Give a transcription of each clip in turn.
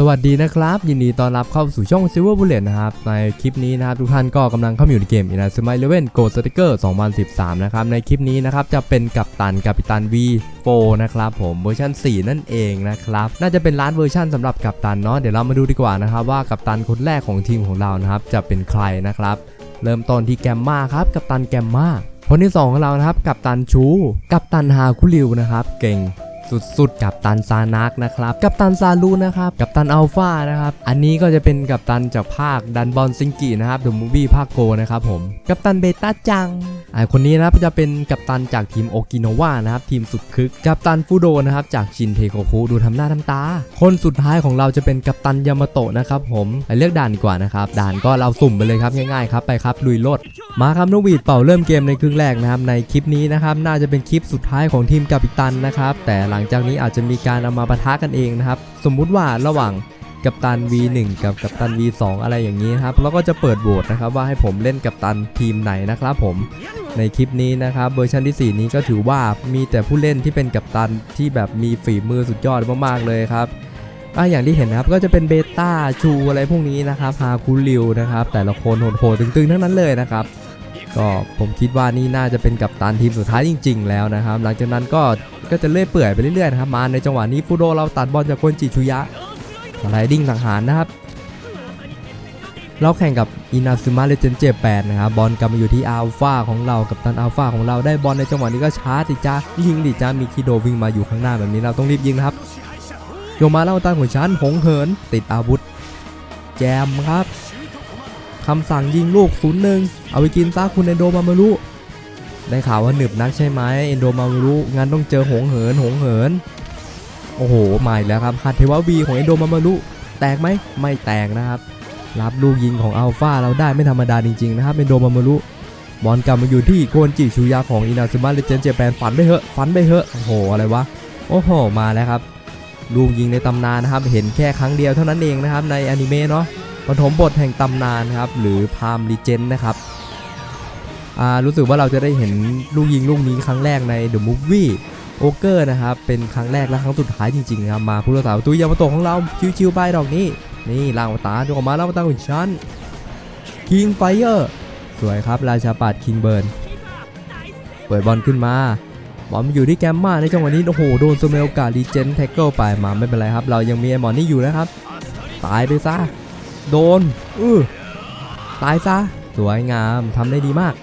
สวัสดีนะครับ ยินดีต้อนรับเข้าสู่ช่อง Silver Bullet นะครับ ในคลิปนี้นะครับทุกท่านก็กำลังเข้าอยู่ในเกม i n a z u m a Eleven Go Sticker 2013 นะครับ ในคลิปนี้นะครับ จะเป็นกัปตันกัปตัน V4 นะครับผมเวอร์ชัน4 นั่นเองนะครับ น่าจะเป็นล้านเวอร์ชันสำหรับกัปตันเนาะเดี๋ยวเรามาดูดีกว่านะครับ ว่ากัปตันคนแรกของทีมของเรานะครับจะเป็นใครนะครับ เริ่มต้นที่แกมมาครับกัปตันแกมมาคนที่สองของเรานะครับกัปตันชู กัปตันฮาคุริวนะครับเก่ง สุดๆ กับตันซานักนะครับ กับตันซาลูนะครับ กับตันอัลฟานะครับ อันนี้ก็จะเป็นกับตันจากภาคดันบอลซิงกินะครับเดอะมูฟวี่ภาคโกนะครับผม กับตันเบต้าจังไอคนนี้นะครับจะเป็นกับตันจากทีมโอกินาวานะครับทีมสุดคึก กับตันฟูโดนะครับจากชินเทโกคุดูทำหน้าทำตา คนสุดท้ายของเราจะเป็นกับตันยามาโตะนะครับผมไปเลือกด่านดีกว่านะครับด่านก็เราสุ่มไปเลยครับง่ายๆครับไปครับลุยโลดมาครับนกหวีดเป่าเริ่มเกมในครึ่งแรกนะครับในคลิปนี้นะครับน่าจะเป็นคลิปสุดท้ายของทีมกัปตันนะครับแต่หลังังจากนี้อาจจะมีการเอามาปะทะกันเองนะครับ สมมุติว่าระหว่างกัปตัน V1 กับกัปตัน V2 อะไรอย่างนี้ครับแล้วก็จะเปิดโหวตนะครับว่าให้ผมเล่นกัปตันทีมไหนนะครับผมในคลิปนี้นะครับเวอร์ชันที่ 4 นี้ก็ถือว่ามีแต่ผู้เล่นที่เป็นกัปตันที่แบบมีฝีมือสุดยอดมากๆเลยครับอะอย่างที่เห็นนะครับก็จะเป็นเบต้าชูอะไรพวกนี้นะครับฮาคูริวนะครับแต่ละคนโหดๆตึงๆทั้งนั้นเลยนะครับ ก็ผมคิดว่านี่น่าจะเป็นกัปตันทีมสุดท้ายจริง ๆ แล้วนะครับ หลังจากนั้นก็ก็จะเลื่อยเปื่อยไปเรื่อยๆนะครับมาในจังหวะนี้ฟูโดเราตัดบอลจากคนจิชุยะสไลดิ้งสังหารนะครับเราแข่งกับอินาซึมะเลเจนเจแปดนะครับบอลกลับมาอยู่ที่อัลฟาของเรากับตันอัลฟาของเราได้บอลในจังหวะนี้ก็ช้าติจ้ายิงดิจ้ามีคิโดวิ่งมาอยู่ข้างหน้าแบบนี้เราต้องรีบยิงนะครับโยมาเล่าตั้งหัวชั้นหงเหิน ติดอาวุธ แจมครับ คำสั่งยิงลูกศูนย์หนึ่งเอาไปกินซะคุณเอนโดมามารุได้ข่าวว่าหนึบนักใช่ไหมเอนโดมามารุงั้นต้องเจอหงเหินหงเหิน โอ้โหมาอีกแล้วครับฮัตเทวาวีของเอนโดมามารุแตกไหมไม่แตกนะครับ รับลูกยิงของอัลฟาเราได้ไม่ธรรมดาจริงๆนะครับเอนโดมามารุบอลกลับมาอยู่ที่โกนจิชูยาของอินาซึมะเลเจนเจแปนฝันไปเหอะฝันไปเหอะโอ้โหอะไรวะโอ้โหมาแล้วครับลูกยิงในตำนานนะครับ เห็นแค่ครั้งเดียวเท่านั้นเองนะครับในอนิเมะเนาะ ปฐมบทแห่งตำนานครับ หรือพามลีเจนนะครับรู้สึกว่าเราจะได้เห็นลูกยิงลูกนี้ครั้งแรกใน The Movie โอเกอร์นะครับ เป็นครั้งแรกและครั้งสุดท้ายจริงๆครับมาผู้รักษาประตูยามาโตะของเราชิวๆไปดอกนี้ นี่ล่างวตาดูออกมาล่างวตาของฉันคิงไฟเออร์สวยครับ ราชาปัดคิงเบิร์นเปิดบอลขึ้นมาบอลมอยู่ที่แกมมาในจังหวะนี้โอ้โหโดนสเมลกาลีเจนแท็กเกิลไปมาไม่เป็นไรครับ เรายังมีไอหมอนนี่อยู่นะครับ ตายไปซะ โดนอือตายซะ สวยงามทำได้ดีมาก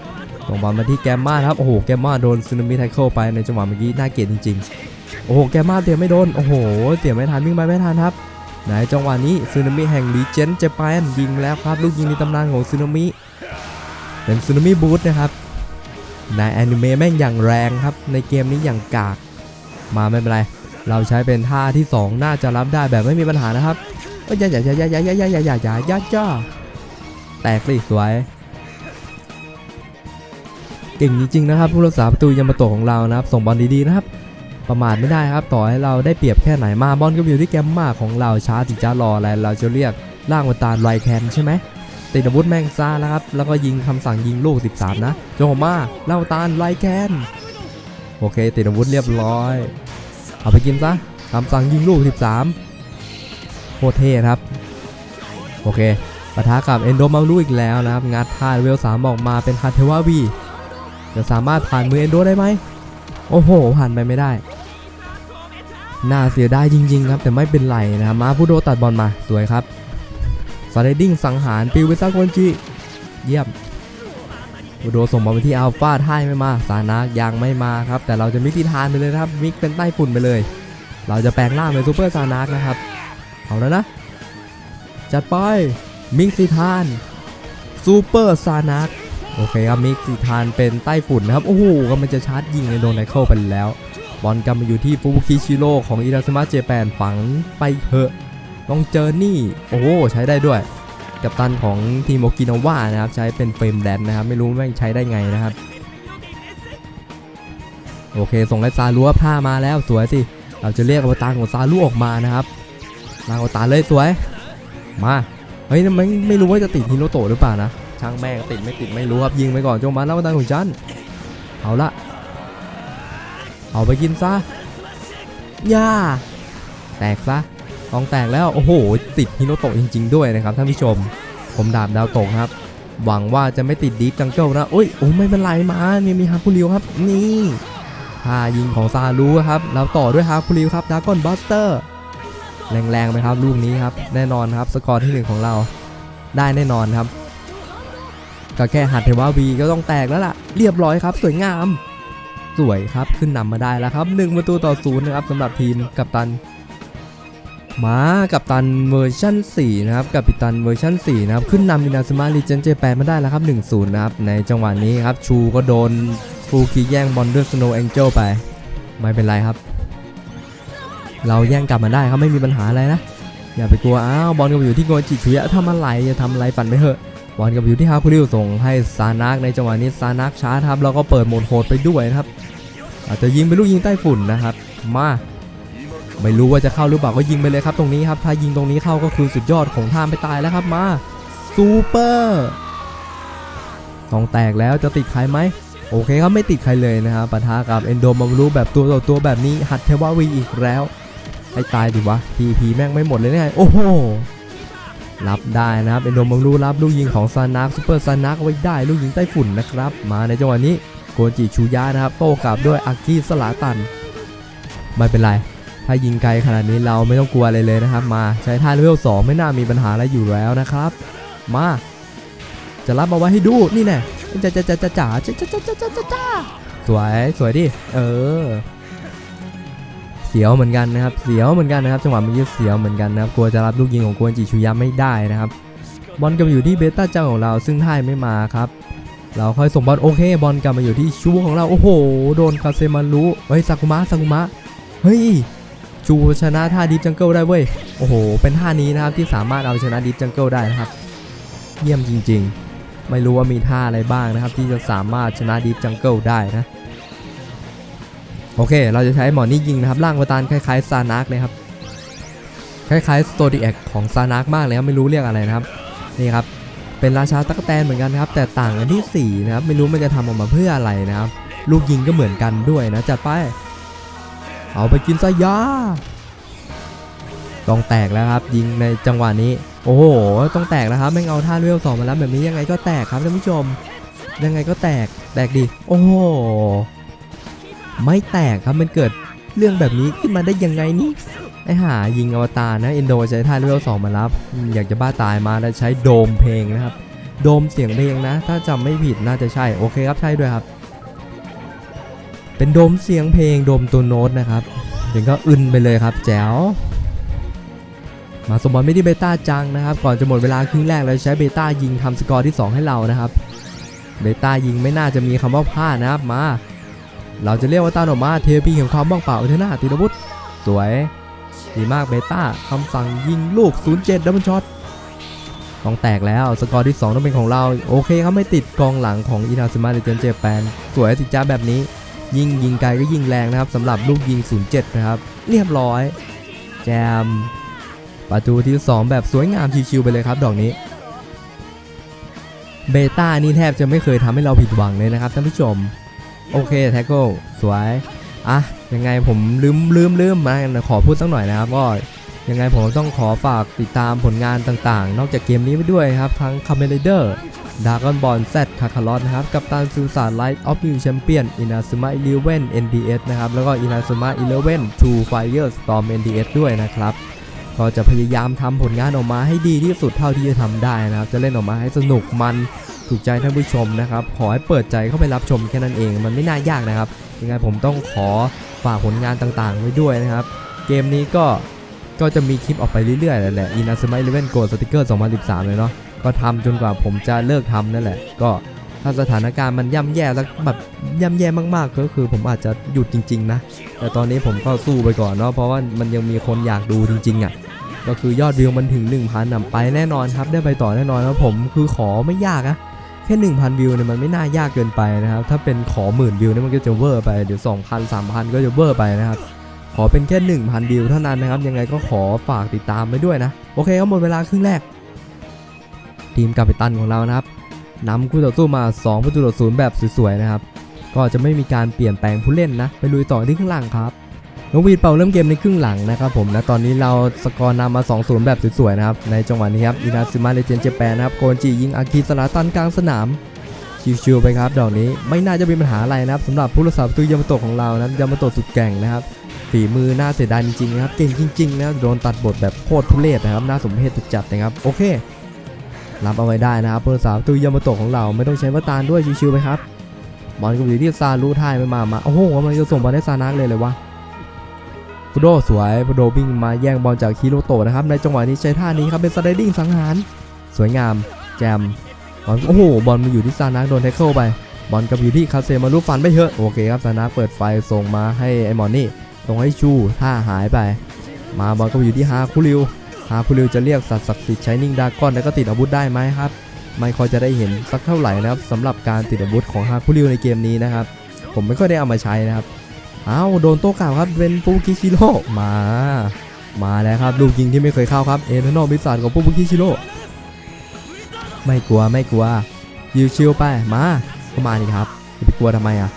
ส่งบอลมาที่แกมมาครับ โอ้โห แกมมาโดนซึนามิแท็กเกิลไปในจังหวะเมื่อกี้น่าเกลียดจริงๆ โอ้โห แกมมาเตรียไม่โดน โอ้โห เตรียไม่ทันวิ่งไปไม่ทันครับ ในจังหวะนี้ซึนามิแห่งลีเจนเจแปนยิงแล้วครับ ลูกยิงในตำนานของซึนามิ เป็นซึนามิบูทนะครับ ในแอนิเมะแม่งอย่างแรงครับ ในเกมนี้อย่างกาก มาไม่เป็นไร เราใช้เป็นท่าที่ 2 น่าจะรับได้แบบไม่มีปัญหานะครับ เอ้ยอย่าอย่าอย่าอย่าอย่าอย่าอย่าอย่าอย่าอย่าอย่าแตกสิสวยเก่งจริงๆนะครับผู้รักษาประตูยามาโตของเรานะครับส่งบอลดีๆนะครับ ประมาทไม่ได้ครับต่อให้เราได้เปรียบแค่ไหนมาบอลก็อยู่ที่แกมมาของเราช้าจิจ้ารออะไรเราจะเรียกล่างวันตาลไลแคนใช่ไหมติดอาวุธแมงซ่าแล้วครับแล้วก็ยิงคำสั่งยิงลูก 13 นะโจมาเล่าตาลไลแคนโอเคติดอาวุธเรียบร้อย เอาไปกินซะคำสั่งยิงลูก 13 โคเท่ครับ โอเคปะทะกับเอนโดมารูอีกแล้วนะครับ งัดท่าเวลสามออกมาเป็นคาเทวาวีจะสามารถผ่านมือเอนโดได้ไหม โอ้โห ผ่านไปไม่ได้ น่าเสียดายจริง ๆ ครับ แต่ไม่เป็นไรนะมาผู้โดตัดบอลมาสวยครับสไลดิ้งสังหารปิวไปซะโกนจิเยี่ยมอุโดส่งบอลไปที่อัลฟาท่ายไม่มา สานักยังไม่มาครับ แต่เราจะมิกทิทานไปเลยครับ มิกเป็นใต้ฝุ่นไปเลย เราจะแปลงร่างเป็นซูเปอร์สานักนะครับ เอาแล้วนะ จัดไป มิกทิทานซูเปอร์ซานักโอเคครับมิกทิทานเป็นใต้ฝุ่นนะครับ โอ้โหก็มันจะชาร์จยิงในโดนไนเคิลไปแล้ว บอลกำมาอยู่ที่ฟูบุคิชิโร่ของอิราสมาเจแปนฝังไปเถอะลองเจอนี่ โอ้โห ใช้ได้ด้วย กับตันของทีมโอกินาวานะครับ ใช้เป็นเฟรมแดนนะครับ ไม่รู้แม่งใช้ได้ไงนะครับ โอเค ส่งให้ซาลัวผ้ามาแล้วสวยสิ เราจะเรียกอวตารของซาลูออกมานะครับ ลางอตาเลยสวย มา เฮ้ยไม่ไม่รู้ว่าจะติดฮิโนโตะหรือเปล่านะ ช่างแม่งติดไม่ติดไม่รู้ครับยิงไปก่อนจงมาแล้วอวตารของฉัน เอาละ เอาไปกินซะย่า แตกซะกองแตกแล้ว โอ้โห ติดฮิโนโตะจริง ๆ ด้วยนะครับท่านผู้ชม ผมดาบดาวตกครับ หวังว่าจะไม่ติดดีฟจังเกิลนะโอ้ย โอ้ไม่เป็นไรมามีมีฮาคุริวครับ นี่ท่ายิงของซารูครับ แล้วต่อด้วยฮาคุริวครับดากอนบัสเตอร์ แรงๆไหมครับ ลูกนี้ครับ แน่นอนครับ สกอร์ที่หนึ่งของเรา ได้แน่นอนครับ ก็แค่หัดเทวาวีก็ต้องแตกแล้วล่ะ เรียบร้อยครับ สวยงาม สวยครับขึ้นนำมาได้แล้วครับ1ประตูต่อศูนย์นะครับสำหรับทีมกัปตันมากับตันเวอร์ชัน4นะครับกับปิตันเวอร์ชัน4นะครับขึ้นนำมินาซึมะลีเจนเจแปนมาได้แล้วครับ 1-0 นะครับ ในจังหวะนี้ครับ ชูก็โดนฟูคิแย่งบอลด้วยสโนว์แองเจิลไป ไม่เป็นไรครับ เราแย่งกลับมาได้ครับไม่มีปัญหาอะไรนะ อย่าไปกลัว อ้าวบอลกับอยู่ที่โกจิชุยะทำอะไรจะทำอะไรฝันไปเถอะ บอลกับอยู่ที่ฮาคุริวส่งให้ซานักในจังหวะนี้ซานักช้าครับแล้วก็เปิดโหมดโหดไปด้วยนะครับ อาจจะยิงเป็นลูกยิงใต้ฝุ่นนะครับ มาไม่รู้ว่าจะเข้าหรือเปล่าก็ยิงไปเลยครับตรงนี้ครับถ้ายิงตรงนี้เข้าก็คือสุดยอดของท่ามไปตายแล้วครับมาซูเปอร์ต้องแตกแล้วจะติดใครไหมโอเคครับไม่ติดใครเลยนะครับปะทะกับเอนโดมารู้แบบตัวต่อตัวแบบนี้หัดเทวาวีอีกแล้ว ให้ตายดิวะพีพีแม่งไม่หมดเลยเนี่ยโอ้โหรับได้นะครับเอนโดมารู้รับลูกยิงของซานักซูเปอร์ซานักไว้ได้ลูกยิงใต้ฝุ่นนะครับ มาในจังหวะนี้โกจิชูยะนะครับโต้กลับด้วยอากิสลาตัน ไม่เป็นไร ถ้ายิงไกลขนาดนี้เราไม่ต้องกลัวอะไรเลยนะครับ มาใช้ท่าเลเวล2ไม่น่ามีปัญหาอะไรอยู่แล้วนะครับ มา จะรับมาไว้ให้ดูนี่แน่จะจะจะจะจ๋าจะจะจะจะจะจะจ้าสวยสวยดิเออ สียวเหมือนกันนะครับ เสียวเหมือนกันนะครับ จังหวะเมื่อกี้เสียวเหมือนกันนะครับ กลัวจะรับลูกยิงของกวนจิชุยะไม่ได้นะครับ บอลกลับมาอยู่ที่เบต้าเจ้าของเรา ซึ่งท่ายไม่มาครับ เราค่อยส่งบอลโอเค บอลกลับมาอยู่ที่ชูของเรา โอ้โห โดนคาเซมารุเฮ้ยซากุมะซากุมะ เฮ้ยจูชนะท่าดิฟจังเกิลได้เว้ย โอ้โห เป็นท่านี้นะครับที่สามารถเอาชนะดิฟจังเกิลได้นะครับ เยี่ยมจริง ๆ ไม่รู้ว่ามีท่าอะไรบ้างนะครับ ที่จะสามารถชนะดิฟจังเกิลได้นะ โอเค เราจะใช้หมอนี่ยิงนะครับ ร่างประตานคล้ายๆซานักเลยครับ คล้ายๆสโตดิแอคของซานักมากเลยครับ ไม่รู้เรียกอะไรนะครับ นี่ครับ เป็นราชาตั๊กแตนเหมือนกันครับ แต่ต่างกันที่ 4 นะครับ ไม่รู้มันจะทำออกมาเพื่ออะไรนะครับ ลูกยิงก็เหมือนกันด้วยนะ จัดไป เอาไปกินซะยาต้องแตกแล้วครับ ยิงในจังหวะนี้ โอ้โห ต้องแตกแล้วครับแม่เอาท่าเวลสองมาแล้วแบบนี้ยังไงก็แตกครับท่านผู้ชม ยังไงก็แตก แตกดิ โอ้โห ไม่แตกครับมันเกิดเรื่องแบบนี้ขึ้นมาได้ยังไงนี่ไอหายิงอวตารนะเอนโดใช้ท่าเวลสองมารับ อยากจะบ้าตายมาแล้วใช้โดมเพลงนะครับ โดมเสียงเพลงนะ ถ้าจำไม่ผิดน่าจะใช่โอเคครับใช่ด้วยครับ เป็นโดมเสียงเพลงโดมตัวโน้ตนะครับถึงก็อึนไปเลยครับแจ๋วมาสมบอลไม่ได้เบต้าจังนะครับ ก่อนจะหมดเวลาครึ่งแรกเราใช้เบต้ายิงทำสกอร์ที่ 2 ให้เรานะครับเบต้ายิงไม่น่าจะมีคำว่าพลาดนะครับมา เราจะเรียกว่าต้านออกมาเทพีแห่งความว่างเปล่าเทน่าตีรวุฒิสวย ดีมากเบต้าคำสั่งยิงลูก 07ดับเบิลช็อตต้องแตกแล้วสกอร์ที่ 2 ต้องเป็นของเรา โอเคครับไม่ติดกองหลังของอินาซึมะเดเจนเจแปนสวยสิจ้าแบบนี้ ยิงยิงไกลก็ยิงแรงนะครับสำหรับลูกยิง 07 นะครับ เรียบร้อย แจมประตูที่ 2 แบบสวยงามชิวๆไปเลยครับดอกนี้เบต้านี่แทบจะไม่เคยทำให้เราผิดหวังเลยนะครับท่านผู้ชม โอเคแท็กเกิลสวยอะยังไงผมลืมลืมลืมมาขอพูดสักหน่อยนะครับก็ยังไงผมต้องขอฝากติดตามผลงานต่างๆ นอกจากเกมนี้ไปด้วยครับ ทั้ง c a m e r a d e r Dragon Ball Z คาคาร์ลนะครับ กับตันซูซานไลท์ออฟนิวแชมเปี้ยนอินาซึมะอีเลเว่น NDS นะครับ แล้วก็อินาซึมะอีเลเว่นทูไฟเออร์สตอม NDS ด้วยนะครับ ก็จะพยายามทำผลงานออกมาให้ดีที่สุดเท่าที่จะทำได้นะครับ จะเล่นออกมาให้สนุกมัน ถูกใจท่านผู้ชมนะครับ ขอให้เปิดใจเข้าไปรับชมแค่นั้นเอง มันไม่น่ายากนะครับ ยังไงผมต้องขอฝากผลงานต่างๆ ไว้ด้วยนะครับ เกมนี้ก็ก็จะมีคลิปออกไปเรื่อยๆแหละอินาสมัยเลเว่นโกดสติกเกอร์2013 เลยเนาะก็ทำจนกว่าผมจะเลิกทำนั่นแหละ ก็ถ้าสถานการณ์มันย่ำแย่แล้วแบบย่ำแย่มากๆ ก็คือผมอาจจะหยุดจริง ๆ นะ แต่ตอนนี้ผมก็สู้ไปก่อนเนาะเพราะว่ามันยังมีคนอยากดูจริง ๆอะก็คือยอดวิวมันถึง 1,000นำไปแน่นอนครับได้ไปต่อแน่นอนแล้วผมคือขอไม่ยากนะ แค่ 1,000 วิวเนี่ยมันไม่น่ายากเกินไปนะครับ ถ้าเป็นขอหมื่นวิวเนี่ยมันก็จะเวอร์ไป เดี๋ยว 2,000 3,000 ก็จะเวอร์ไปนะครับ ขอเป็นแค่ 1,000 วิวเท่านั้นนะครับ ยังไงก็ขอฝากติดตามไปด้วยนะ โอเคครับหมดเวลาครึ่งแรก ทีมกัปตันของเรานะครับนำคู่ต่อสู้มา2ประตูต่อศูนย์แบบสวยๆนะครับ ก็จะไม่มีการเปลี่ยนแปลงผู้เล่นนะ ไปลุยต่อที่ข้างล่างครับ นกวีดเป่าเริ่มเกมในครึ่งหลังนะครับผมและตอนนี้เราสกอร์นำมา 2-0 แบบสวยๆนะครับในจังหวะนี้ครับอินาซึมะเลเจนเจแปนนะครับโกนจิยิงอากิสลาตันกลางสนามชิวๆไปครับดอกนี้ไม่น่าจะมีปัญหาอะไรนะครับสำหรับผู้รักษาประตูยามาโตะของเรานะยามาโตะสุดแก่งนะครับฝีมือน่าเสียดายจริงๆนะครับเก่งจริงๆนะครับโดนตัดบทแบบโคตรทุเรศนะครับน่าสมเพชจัดๆนะครับโอเค รับเอาไว้ได้นะครับผู้รักษาประตูยามาโตะของเราไม่ต้องใช้วัตานด้วยชิวๆไปครับบอลก็อยู่ที่ซาลูท่ายไม่มามาโอ้โหมันจะส่งบอลให้ซานักเลยเลยวะ ฟุโดสวยฟุโดวิ่งมาแย่งบอลจากคิโรโตะนะครับในจังหวะนี้ใช้ท่านี้ครับเป็นสไลดิ้งสังหาร สวยงาม แจมบอลโอ้โหบอลมาอยู่ที่ซานักโดนแท็กเกิลไป บอลกับอยู่ที่คาเซมารุฟันไม่เถอะโอเคครับซานักเปิดไฟส่งมาให้ไอมอนนี่ส่งให้ชูท่าหายไป มาบอลก็อยู่ที่ฮาคุริวฮาคุริวจะเรียกสัตว์ศักดิ์สิทธิ์ใช้นิ่งดากอนแล้วก็ติดอาวุธได้ไหมครับไม่ค่อยจะได้เห็นสักเท่าไหร่นะครับสำหรับการติดอาวุธของฮาคุริวในเกมนี้นะครับผมไม่ค่อยได้เอามาใช้นะครับ อ้าวโดนโต้กลับครับเป็นฟูกิชิโร่มา มาแล้วครับลูกยิงที่ไม่เคยเข้าครับเอเทนอลมิสซานของฟูกิชิโร่ไม่กลัวไม่กลัวยิวชิวไปมาก็มาดิครับจะไปกลัวทำไมอะ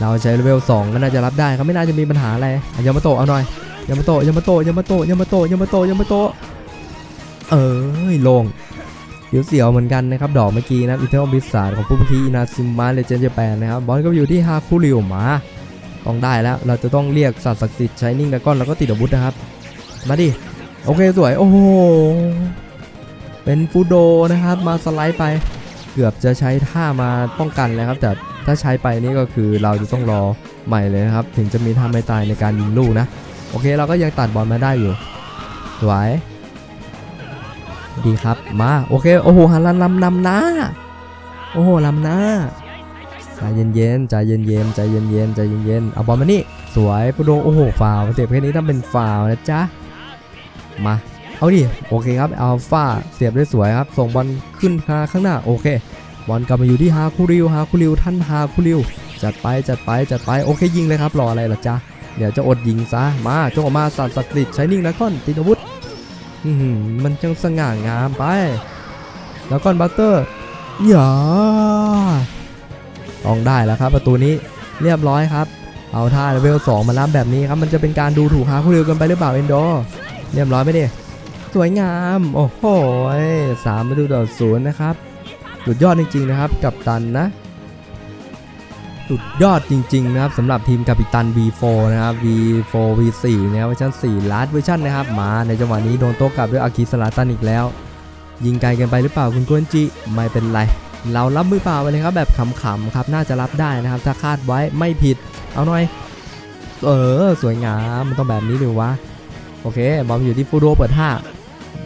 เราใช้เลเวล2ก็น่าจะรับได้ครับไม่น่าจะมีปัญหาอะไรอะยามาโตะเอาหน่อยยามาโตะยามาโตะยามาโตะยามาโตะยามาโตะยามาโตะเอ้ยโลงเสียวๆเหมือนกันนะครับ ดอกเมื่อกี้นะอินเทอร์บิสซาของผู้พิคีอินาซิมะเลเจนด์เจแปนนะครับ บอลก็อยู่ที่ฮาคุริวมา ต้องได้แล้ว เราจะต้องเรียกสัตว์ศักดิ์สิทธิ์ใช้นิ่งดากอนแล้วก็ติดอาวุธนะครับ มาดิ โอเคสวย โอ้โห เป็นฟูโดนะครับ มาสไลด์ไป เกือบจะใช้ท่ามาป้องกันแล้วครับ แต่ถ้าใช้ไปนี่ก็คือเราจะต้องรอใหม่เลยนะครับ ถึงจะมีท่าไม่ตายในการยิงลูกนะ โอเคเราก็ยังตัดบอลมาได้อยู่ สวย ดีครับ มา โอเค โอ้โหหันลันลำนำหน้า โอ้โหลำหน้า ใจเย็นๆใจเย็นๆใจเย็นๆใจเย็นๆเอาบอลมานี่ สวยพุโดโอ้โหฟาวเสียบแค่นี้ต้องเป็นฟาวนะจ๊ะ มา เอาดิ โอเคครับอัลฟาเสียบได้สวยครับ ส่งบอลขึ้นมาข้างหน้า โอเค บอลกลับมาอยู่ที่ฮาคุริว ฮาคุริว ท่านฮาคุริว จัดไป จัดไป จัดไป โอเคยิงเลยครับ รออะไรล่ะจ๊ะ เดี๋ยวจะอดยิงซะ มาจงออกมาสัตว์ศักดิ์สิทธิ์ใช้นิ่งนะก้อนติดอาวุธมันจังสง่างามไป แล้วก้อนบัตเตอร์อย่า ต้องได้แล้วครับ ประตูนี้เรียบร้อยครับ เอาท่าเลเวล2มารับแบบนี้ครับ มันจะเป็นการดูถูกฮาคุริวกันไปหรือเปล่าเอนโดเรียบร้อยไหมเนี่ยสวยงาม โอ้โหสามประตูต่อศูนย์นะครับสุดยอดจริงๆนะครับ กับตันนะสุดยอดจริง ๆ นะครับสำหรับทีมกัปตัน V4 นะครับ V4 V4 นะครับเวอร์ชัน4 last เวอร์ชันนะครับ มาในจังหวะนี้โดนโต้กลับด้วยอากิสลาตันอีกแล้ว ยิงไกลกันไปหรือเปล่าคุณกวนจิ ไม่เป็นไร เรารับมือเปล่าไปเลยครับแบบขำๆครับน่าจะรับได้นะครับ ถ้าคาดไว้ไม่ผิด เอาหน่อย เออ สวยงามมันต้องแบบนี้ดูวะโอเค บอมอยู่ที่ฟูโดเปิดท่า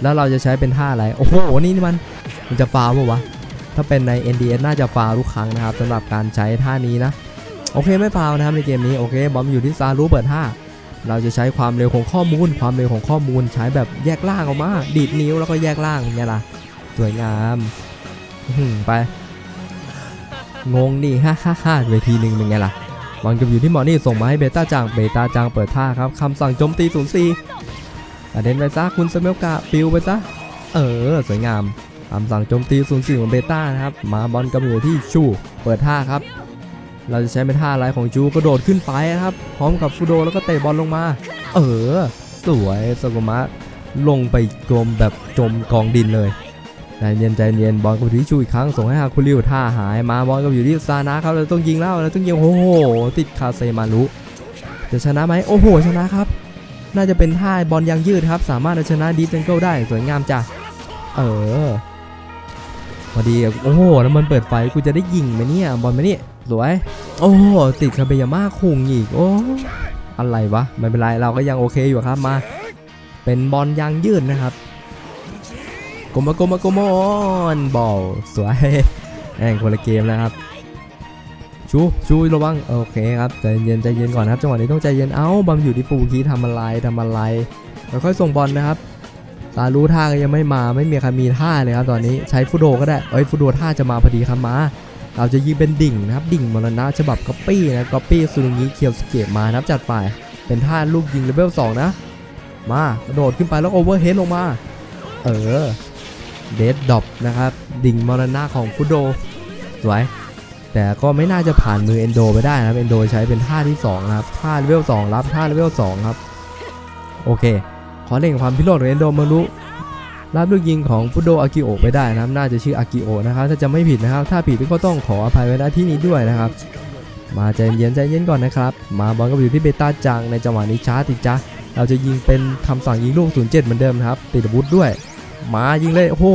แล้วเราจะใช้เป็นท่าอะไร โอ้โห นี่มัน มันจะฟาวปะวะ ถ้าเป็นใน NDS น่าจะฟาวทุกครั้งนะครับสำหรับการใช้ท่านี้นะ โอเคไม่ฟาวนะครับในเกมนี้ โอเค บอมอยู่ที่ซารูเปิดท่า เราจะใช้ความเร็วของข้อมูล ความเร็วของข้อมูลใช้แบบแยกล่างออกมา ดีดนิ้วแล้วก็แยกล่างไงล่ะ สวยงาม ไป งงดิฮ่าฮ่าฮ่าเวทีหนึ่งเป็นไงล่ะบอลกับอยู่ที่หมอนี่ส่งมาให้เบต้าจางเบต้าจางเปิดท่าครับคำสั่งโจมตี0 4กระเด็นไปซะคุณสเมลกาปิวไปซะ เออ สวยงามคำสั่งโจมตี0ูนย์สี่ของเบต้านะครับ มาบอลกำอยู่ที่ชู เปิดท่าครับ เราจะใช้เป็นท่าอะไรของจูกระโดดขึ้นไปนะครับ พร้อมกับฟูโดแล้วก็เตะบอลลงมา เออ สวยสกุมะลงไปจมแบบจมกองดินเลย ใจเย็นใจเย็นบอลก็อยู่ที่ชูอีกครั้งส่งให้ฮาคุริวท่าหายมาบอลก็อยู่ที่ซานะครับเราต้องยิงแล้วเราต้องยิงโอ้โหติดคาเซมารุจะชนะไหมโอ้โหชนะครับ น่าจะเป็นท่าบอลยางยืดครับ สามารถเอาชนะดีเจนเกิลได้สวยงามจ้ะเออพอดีโอ้โหแล้วมันเปิดไฟกูจะได้ยิงไหมเนี่ยบอลไหมเนี่ยสวยโอ้โหติดคาเบยาม่าคุงอีกโอ้อะไรวะไม่เป็นไรเราก็ยังโอเคอยู่ครับมา เป็นบอลยางยืดนะครับ โกมาโกมาโกมอนบอลสวยแองคนละเกมนะครับ ชูชูระวังโอเคครับใจเย็นใจเย็นก่อนครับจังหวะนี้ต้องใจเย็นเอ้าบอลอยู่ที่ฟูคีทำอะไรทำอะไรแล้วค่อยส่งบอลนะครับซารู้ท่าก็ยังไม่มาไม่มีใครมีท่าเลยครับตอนนี้ใช้ฟูโดก็ได้เอ้ยฟูโดท่าจะมาพอดีครับมาเราจะยิงเป็นดิ่งนะครับดิ่งมรณะฉบับก๊อปปี้นะก๊อปปี้ซูรุงิเคียวสเกตมานะครับจัดไปเป็นท่าลูกยิงเลเวล2นะ มากระโดดขึ้นไปแล้วโอเวอร์เฮดลงมา เออ เดดดอปนะครับ ดิ่งมรณะของฟูโดสวย แต่ก็ไม่น่าจะผ่านมือเอนโดไปได้นะครับ เอนโดใช้เป็นท่าที่2นะครับท่าเลเวล2รับท่าเลเวล2ครับ โอเค ขอเล่นความพิโรธของเอนโดมารุรับลูกยิงของพุโดอากิโอไปได้นะครับ น่าจะชื่ออากิโอนะครับ ถ้าจะไม่ผิดนะครับ ถ้าผิดก็ต้องขออภัยไว้ณที่นี้ด้วยนะครับ มาใจเย็นใจเย็นก่อนนะครับ มาบอลก็อยู่ที่เบต้าจังในจังหวะนี้ช้าติดจ้าเราจะยิงเป็นคำสั่งยิงลูก 07 เหมือนเดิมครับ ติดอาวุธด้วย มายิงเลยโอ้โห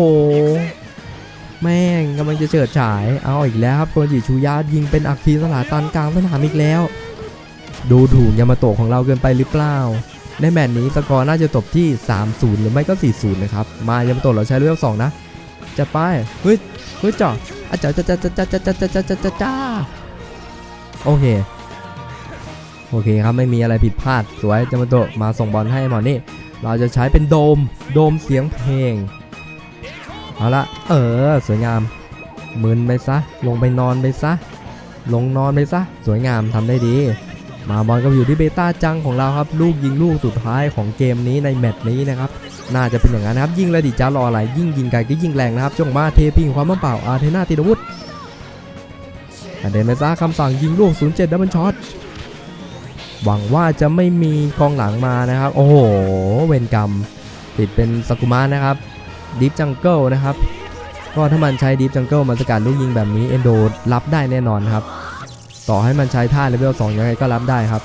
แม่งกำลังจะเฉิดฉาย เอาอีกแล้วครับโกจิชูยะยิงเป็นอัคคีสลาตันกลางสนามอีกแล้ว ดูถูกยามาโตะของเราเกินไปหรือเปล่า ในแมตช์นี้สกอร์น่าจะจบที่ 3-0 หรือไม่ก็ 4-0 นะครับ มายามาโตะเราใช้เรื่อง2นะ จะไปเฮ้ยเฮ้ยจ่ออาจารย์จ้าจ้าจ้าจ้าจ้าจ้าจ้าจ้าจ้าจ้าโอเค โอเคครับไม่มีอะไรผิดพลาด สวยยามาโตะมาส่งบอลให้หมอนี่ เราจะใช้เป็นโดม โดมเสียงเพลง เอาละ เออ สวยงามมึนไปซะ ลงไปนอนไปซะ ลงนอนไปซะ สวยงามทำได้ดี มาบอลก็อยู่ที่เบต้าจังของเราครับ ลูกยิงลูกสุดท้ายของเกมนี้ในแมตช์นี้นะครับ น่าจะเป็นอย่างนั้นนะครับ ยิ่งระดิจ้ารออะไร ยิ่งยิงไกลก็ยิ่งแรงนะครับจงมาเทพิงความมั่นเปล่าอาเทนาติดวุธอเดนเมซ่าคำสั่งยิงลูก 07ดับเบิลช็อต หวังว่าจะไม่มีกองหลังมานะครับ โอ้โห เวนกรรม ติดเป็นสกุมะนะครับดิฟจังเกิลนะครับ ก็ถ้ามันใช้ดิฟจังเกิลมันสกัดลูกยิงแบบนี้เอนโดรับได้แน่นอนครับ ต่อให้มันใช้ท่าเลเวล2ยังไงก็รับได้ครับ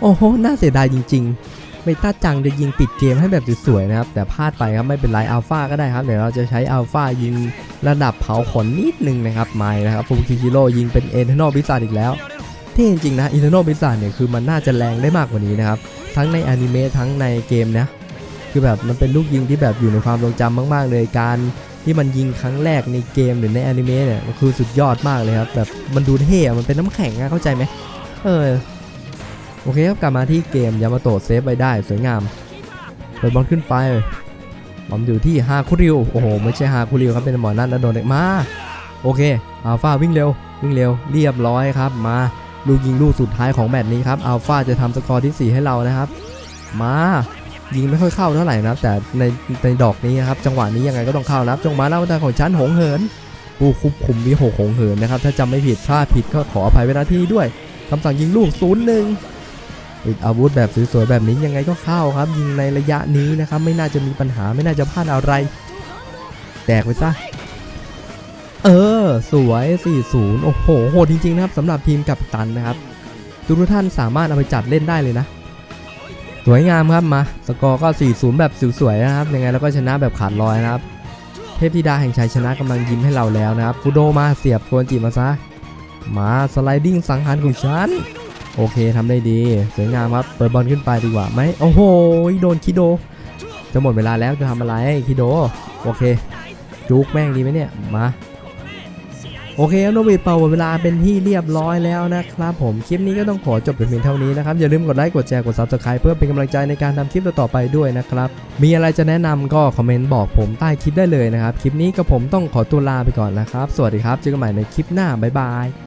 โอ้โห น่าเสียดายจริงๆไม่ต้าจังจะยิงปิดเกมให้แบบสวยๆนะครับ แต่พลาดไปครับไม่เป็นไรอัลฟาก็ได้ครับ เดี๋ยวเราจะใช้อัลฟายิงระดับเผาขนนิดนึงนะครับ ไม่นะครับฟูคิชิโร่ยิงเป็นเอเทนอลบิซาอีกแล้ว เท่จริงๆนะเอเทนอลบิซาเนี่ยคือมันน่าจะแรงได้มากกว่านี้นะครับ ทั้งในอนิเมะทั้งในเกมนะ คือแบบมันเป็นลูกยิงที่แบบอยู่ในความทรงจำมาก ๆ เลยการที่มันยิงครั้งแรกในเกมหรือในอนิเมะเนี่ยมันคือสุดยอดมากเลยครับแบบมันดูเท่มันเป็นน้ำแข็งอะเข้าใจไหมเออโอเคครับกลับมาที่เกมยามาโตะเซฟไปได้สวยงามเปิดบอลขึ้นไปบอลอยู่ที่ฮาคุริวโอ้โหไม่ใช่ฮาคุริวครับเป็นหมอนั่นแล้วโดนเด็กมาโอเคอัลฟาวิ่งเร็ววิ่งเร็วเรียบร้อยครับมา ลูกยิงลูกสุดท้ายของแมตช์นี้ครับอัลฟาจะทำสกอร์ที่สี่ให้เรานะครับ มายิงไม่ค่อยเข้าเท่าไหร่นะแต่ในในดอกนี้นะครับจังหวะนี้ยังไงก็ต้องเข้านะครับจังหวะหน้าวัตของชั้นหงเหินผู้คุมคุมวิหกหงเหินนะครับ ถ้าจำไม่ผิดพลาดผิดก็ขออภัยเวลาที่ด้วยคำสั่งยิงลูกศูนย์หนึ่งติดอาวุธแบบสวยๆแบบนี้ยังไงก็เข้าครับ ยิงในระยะนี้นะครับ ไม่น่าจะมีปัญหาไม่น่าจะพลาดอะไร แตกไปซะ เออ สวย 4-0 โอ้โห โหดจริง ๆ นะครับสำหรับทีมกัปตันนะครับ ทุกท่านสามารถเอาไปจัดเล่นได้เลยนะ สวยงามครับมา สกอร์ก็ 4-0 แบบสวยๆนะครับ ยังไงเราก็ชนะแบบขาดลอยนะครับ เทพธิดาแห่งชัยชนะกำลังยิ้มให้เราแล้วนะครับฟูโดมาเสียบโกนจิมาซะ มาสไลดิ้งสังหารของฉัน โอเคทำได้ดี สวยงามครับ เปิดบอลขึ้นไปดีกว่าไหมโอ้โห โดนคิโด จะหมดเวลาแล้วจะทำอะไรคิโด โอเค จุกแม่งดีไหมเนี่ย มา โอเคครับโนบิเป่าเวลาเป็นที่เรียบร้อยแล้วนะครับผมคลิปนี้ก็ต้องขอจบแต่เพียงเท่านี้นะครับ อย่าลืมกดไลค์กดแชร์กด Subscribe เพื่อเป็นกำลังใจในการทำคลิปต่อไปด้วยนะครับ มีอะไรจะแนะนำก็คอมเมนต์บอกผมใต้คลิปได้เลยนะครับ คลิปนี้ก็ผมต้องขอตัวลาไปก่อนนะครับ สวัสดีครับ เจอกันใหม่ในคลิปหน้าบ๊ายบาย